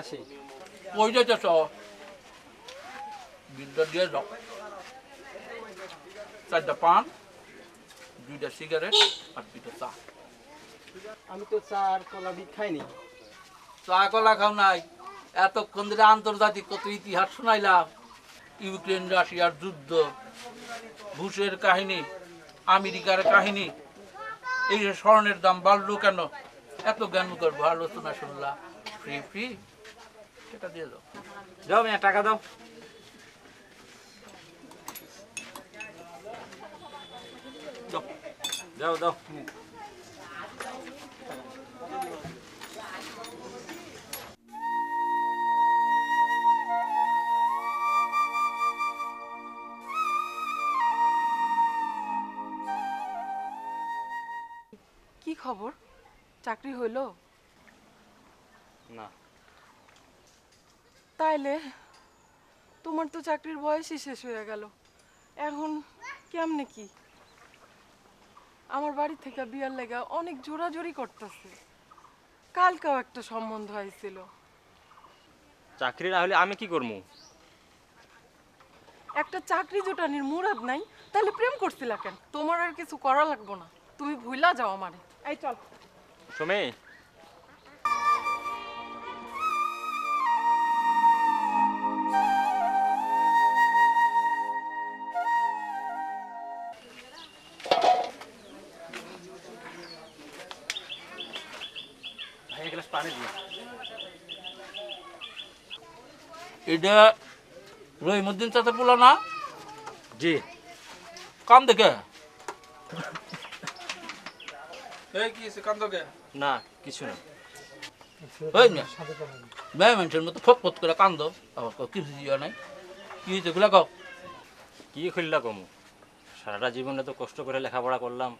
আসি। কই যাইতেছ? বিলটা দিয়ে যাও। চারটা পান দুইটা সিগারেট আর দুইটা চা। আমি তো চা আর কলা খাইনি। চা কলা খাও নাই। এতক্ষণ ধরে আন্তর্জাতিক কত ইতিহাস শোনাইলাম। ইউক্রেন রাশিয়ার যুদ্ধ বুশের কাহিনী আমেরিকার কাহিনী। এই যে স্বর্ণের দাম বাড়লো কেন? এত জ্ঞান করব আলোচনা শুনলাম। ফ্রি ফ্রি সেটা দিয়ে দাও। যাও মিয়া, টাকা দাও। দাও। যাও দাও কি খবর? চাকরি হইল? না। তাইলে তোমার তো চাকরির বয়সই শেষ হয়ে গেল। এখন কেমনে কি? আমার বাড়ি থেকে বিয়ার লেগা অনেক জোরাজোরি করতেছে। কালকেও একটা সম্বন্ধ হয়েছিল চাকরি না হলে আমি কি করব একটা চাকরি জোটানির মুরাদ নাই তাহলে প্রেম করছিলা কেন? তোমার আর কিছু করা লাগবো না। তুমি ভুইলা যাও আমারে। এই চল। সমে। এটা রহিমুদ্দিন চাচার পোলা না? জি। কান দেখে। না কিছু না। ওই মিয়া মেয়ে মানুষের মতো ফট ফট করে কান্দ আবার কিছু নাই কি হয়েছে গুলা কও। কি খুললা কমু? সারাটা জীবনে তো কষ্ট করে লেখাপড়া করলাম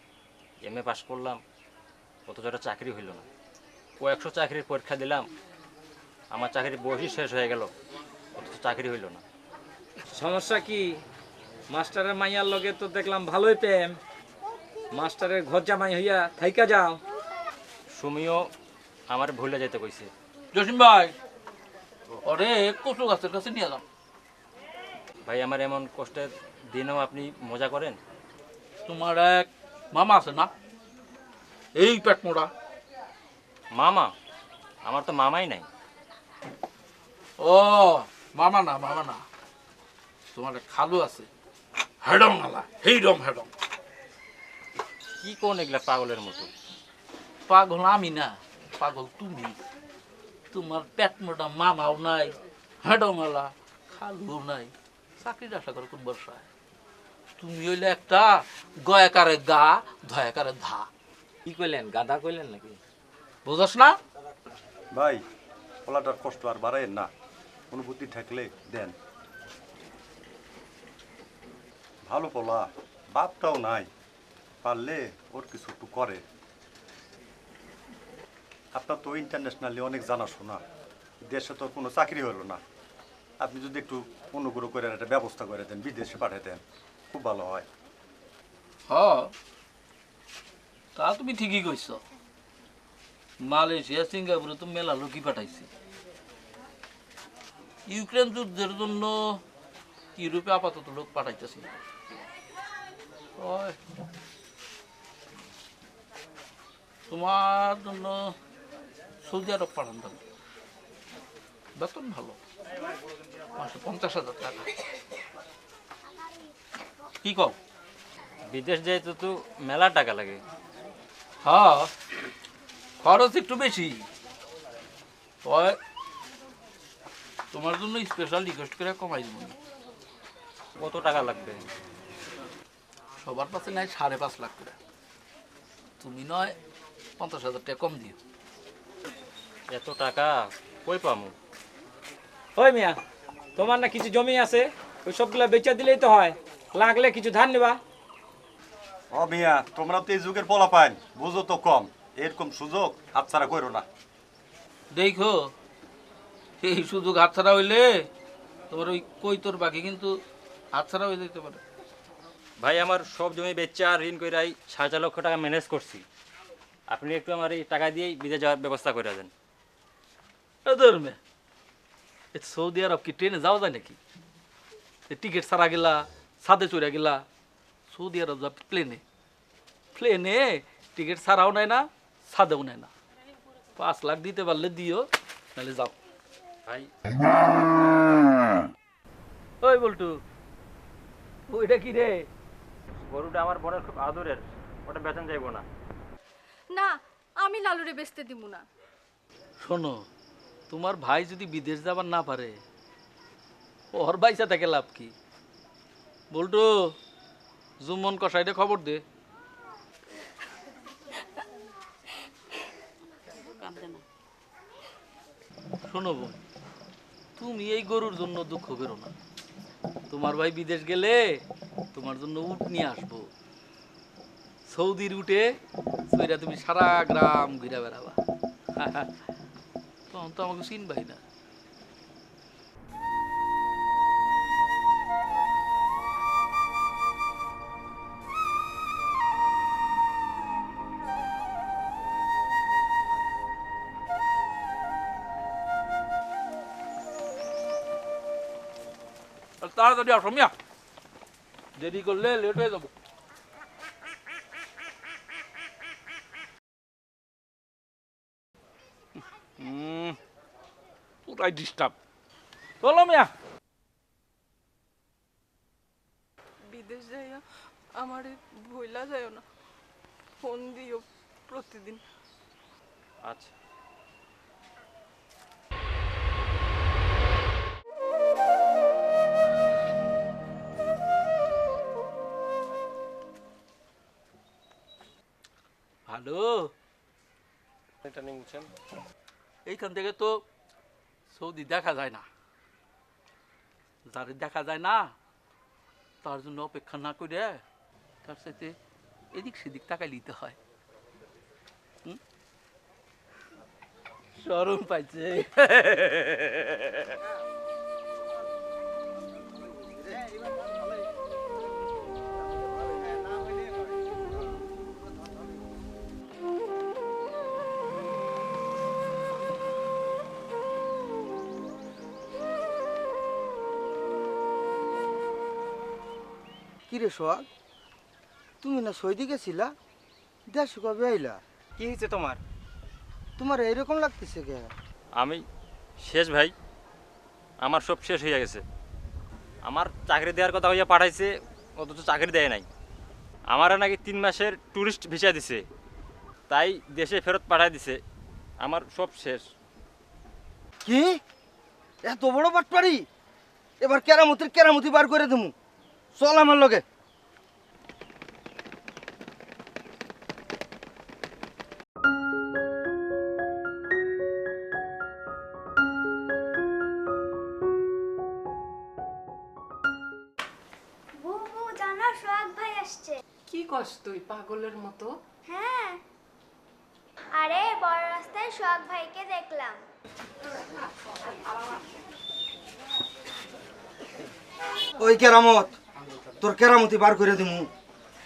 এম এ পাস করলাম অথচ চাকরি হইল না। কয়েকশো চাকরির পরীক্ষা দিলাম। আমার চাকরির বয়সই শেষ হয়ে গেল। অথচ চাকরি হইল না। সমস্যা কি? মাস্টারের মাইয়ার লগে তো দেখলাম ভালোই প্রেম। মাস্টারের ঘর জামাই হইয়া থাইকা যাও। সুমিও আমার ভুলে যেতে কইছে। জসিম ভাই ওরে কচু গাছের কাছে নিয়ে যাও ভাই আমার এমন কষ্টের দিনেও আপনি মজা করেন? তোমার এক মামা আছে না? এই পেট মোড়া। মামা আমার তো মামাই নাই। ও মামা না মামা না। তোমার খালু আছে। হেডম নালা হেইডম হেডম কি কোন এগুলা পাগলের মতো? পাগল আমি না পাগল তুমি। তোমার পেট মোটা মামাও নাই হেডমালা খালু নাই। চাকরির আশা করে কোন বর্ষায় তুমি হইলে একটা গয়াকারে গা ধয়াকারে ধা। কি কইলেন গাদা কইলেন নাকি? বুঝাস না? ভাই পোলাটার কষ্ট আর বাড়ায়েন না। অনুভূতি থাকলে দেন। ভালো পোলা বাপটাও নাই। পারলে ওর কিছু একটু করে। আপনার তো ইন্টারন্যাশনালি অনেক জানাশোনা। দেশে তো কোনো চাকরি হলো না। আপনি যদি একটু অনুগ্রহ করে একটা ব্যবস্থা করে দেন বিদেশে পাঠিয়ে দেন খুব ভালো হয়। হ। তা তুমি ঠিকই কইছ। মালয়েশিয়া সিঙ্গাপুরে তো মেলা লোকই পাঠাইছে। ইউক্রেন যুদ্ধের জন্য ইউরোপে আপাতত লোক পাঠাইতেছে তোমার জন্য সৌদি আরব পাঠান যাবে বেতন ভালো মাসে পঞ্চাশ হাজার টাকা। কি কও? বিদেশ যেতে তো মেলা টাকা লাগে। হ্যাঁ। খরচ একটু বেশি। তোমার জন্য স্পেশাল রিকোয়েস্ট করে কমাই দেবো। কত টাকা লাগবে? সবার পাশে নাই সাড়ে পাঁচ লাখ করে। তুমি নয় পঞ্চাশ হাজার টাকা কম দিও। এত টাকা কই পামু? ওই মিয়া তোমার না কিছু জমি আছে? ওই সবগুলো বেচা দিলেই তো হয়। লাগলে কিছু ধান নেবা। ও মিয়া তোমরা তো এই যুগের পোলা পাইন বুঝো তো কম। এরকম সুযোগ হাতছাড়া করো না। দেখো এই সুযোগ হাতছাড়া হইলে তোমার ওই কৈতর বাকি কিন্তু হাতছাড়া হয়ে যেতে পারে। ভাই আমার সব জমি বেচা ঋণ কইরাই সাড়ে চার লক্ষ টাকা ম্যানেজ করছি। আপনি একটু আমার এই টাকা দিয়েই বিদেশ যাওয়ার ব্যবস্থা করে দেন। এ ধর্মে সৌদি আরব কি ট্রেনে যাওয়া যায় নাকি? এ টিকিট ছাড়া গেলা সাদে চড়ে গেলা সৌদি আরব যা প্লেনে প্লেনে টিকিট ছাড়াও নেয় না সাদেও নেয় না। পাঁচ লাখ দিতে পারলে দিও নাহলে যাও। ভাই। ওই বল্টু ওইটা কি রে? গরুটা আমার বোনের খুব আদরের ওটা বেতন যাইবো না। না আমি লালুরে বেচতে দিব না। শোনো তোমার ভাই যদি বিদেশ যাবার না পারে ওর বাইসা থাকে লাভ কি? বল্টু জুমন কষাইটা খবর দে। শোনো বোন, তুমি এই গরুর জন্য দুঃখ করো না। তোমার ভাই বিদেশ গেলে তোমার জন্য উট নিয়ে আসব। সৌদির উঠে তুমি সারা গ্রাম ঘুরে বেড়াবা। তখন তো আমাকে চিনবাই না। তাড়াতাড়ি আসো মিয়া। দেরি করলে লেট হয়ে যাব। পুরাই ডিস্টার্ব চলো মিয়া। বিদেশ যাইয়া আমারে ভইলা যায়ও না। ফোন দিও প্রতিদিন। আচ্ছা। হ্যালো। এইখান থেকে তো সৌদি দেখা যায় না। যারে দেখা যায় না তার জন্য অপেক্ষা না করে তার সাথে এদিক সেদিক টাকা নিতে হয়। হুম? সরম পাইছে। কিরে সোহাগ? তুমি না সৌদি গেছিলা? দেশ কবে আইলা? কি হয়েছে তোমার? তোমার এইরকম লাগতেছে কে আমি শেষ ভাই। আমার সব শেষ হয়ে গেছে। আমার চাকরি দেওয়ার কথা হইয়া পাঠাইছে অথচ চাকরি দেয় নাই। আমার নাকি তিন মাসের ট্যুরিস্ট ভিসা দিছে। তাই দেশে ফেরত পাঠাই দিছে। আমার সব শেষ। কি? এত বড় বাটপারি? এবার কেরামতির কেরামতি বার করে দেবো চল আমার লগে। আসছে। কি কস তুই পাগলের মতো? হ্যাঁ। আরে বড় রাস্তায় সোহাগ ভাইকে দেখলাম। ওই কেরামত। তোর কেরামতি বার করে দিমু।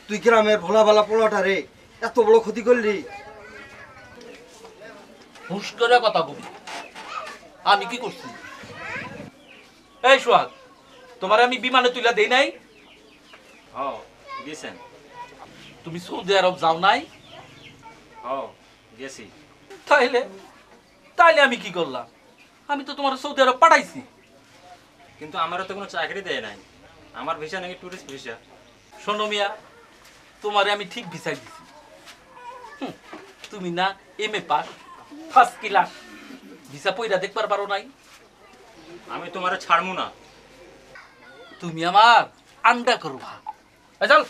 তুই গ্রামের ভোলা ভালা পোলাটা রে এত বড় ক্ষতি করলি। হুশ করে কথা বলি। আমি কি করছি? এই সোহাগ তোমার আমি বিমানে তুলে দেই নাই? দিয়েছেন তুমি সৌদি আরব যাও নাই? গেছি। তাইলে তাইলে আমি কি করলাম? আমি তো তোমার সৌদি আরব পাঠাইছি। কিন্তু আমারও তো কোনো চাকরি দেয় নাই। আমার ভিসা নাকি ট্যুরিস্ট ভিসা? শোনো মিয়া, তোমারে আমি ঠিক ভিসাই দিছি। তুমি না M A pass first class visa পইরা দেখবার পারো নাই। আমি তোমারে ছাড়মু না। তুমি আমার আন্ডা করবা। চল।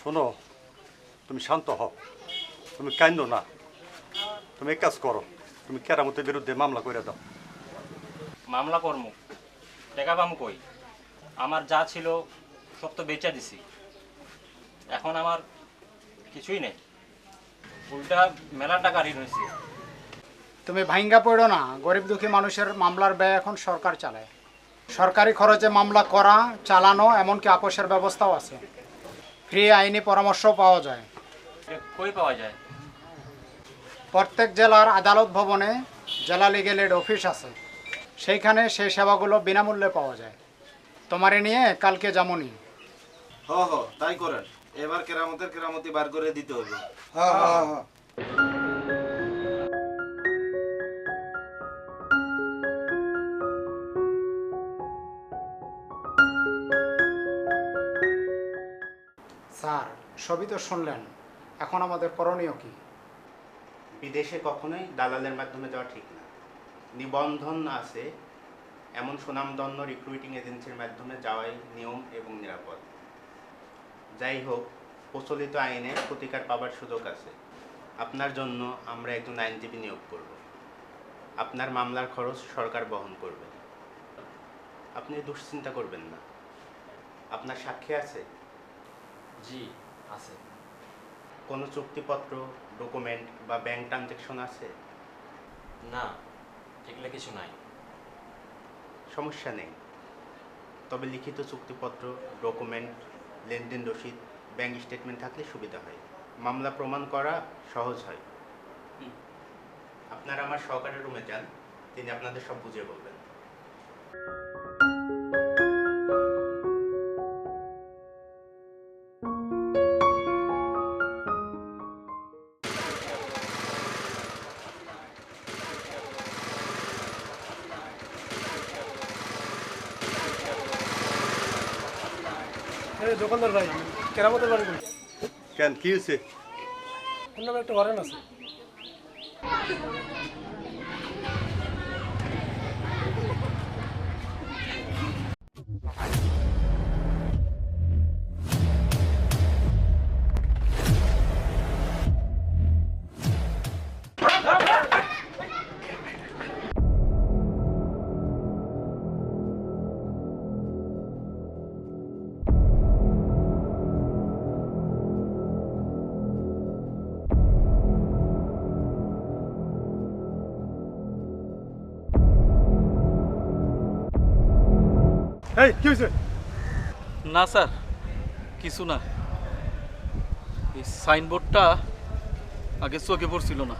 শোনো, তুমি শান্ত হও। তুমি কান্দো না। তুমি এক কাজ করো তুমি কেরামতের বিরুদ্ধে মামলা করে দাও। মামলা কর্ম। টাকা পামু কই? আমার যা ছিল সব তো বেচা দিছি। এখন আমার কিছুই নেই। উল্টা মেলা টাকা ঋণ হয়েছে তুমি ভাঙ্গা পড়ো না গরিব দুঃখী মানুষের মামলার ব্যয় এখন সরকার চালায়। সরকারি খরচে মামলা করা চালানো এমনকি আপোষের ব্যবস্থাও আছে। ফ্রি আইনি পরামর্শ পাওয়া যায়। কই পাওয়া যায়? প্রত্যেক জেলার আদালত ভবনে জেলা লিগেল এড অফিস আছে। সেইখানে সেই সেবাগুলো বিনামূল্যে পাওয়া যায়। তোমারে নিয়ে কালকে যেমনই হ হ তাই করেন। এবার কেরামতের কেরামতি বার করে দিতে হবে। হ্যাঁ হ্যাঁ হ্যাঁ স্যার সবই তো শুনলেন। এখন আমাদের করণীয় কি? বিদেশে কখনোই দালালের মাধ্যমে যাওয়া ঠিক না। নিবন্ধন আছে, এমন সুনামধন্য রিক্রুটিং এজেন্সির মাধ্যমে যাওয়াই নিয়ম এবং নিরাপদ। যাই হোক, প্রচলিত আইনে প্রতিকার পাবার সুযোগ আছে। আপনার জন্য আমরা একজন আইনজীবী নিয়োগ করব। আপনার মামলার খরচ সরকার বহন করবে। আপনি দুশ্চিন্তা করবেন না। আপনার সাক্ষী আছে? জি, আছে। কোনো চুক্তিপত্র ডকুমেন্ট বা ব্যাংক ট্রানজ্যাকশন আছে? না এগুলো কিছু নাই। সমস্যা নেই। তবে লিখিত চুক্তিপত্র ডকুমেন্ট লেনদেন রসিদ ব্যাংক স্টেটমেন্ট থাকলে সুবিধা হয়। মামলা প্রমাণ করা সহজ হয়। আপনারা আমার সহকারী রুমে যান তিনি আপনাদের সব বুঝিয়ে বলবেন। দোকানদার ভাই কেরামতের বাড়ি কেন কি হয়েছে? একটা ওয়ারেন্ট আছে। এই কি হয়েছে? না স্যার কিছু না। এই সাইনবোর্ডটা আগে চোখে পড়ছিল না।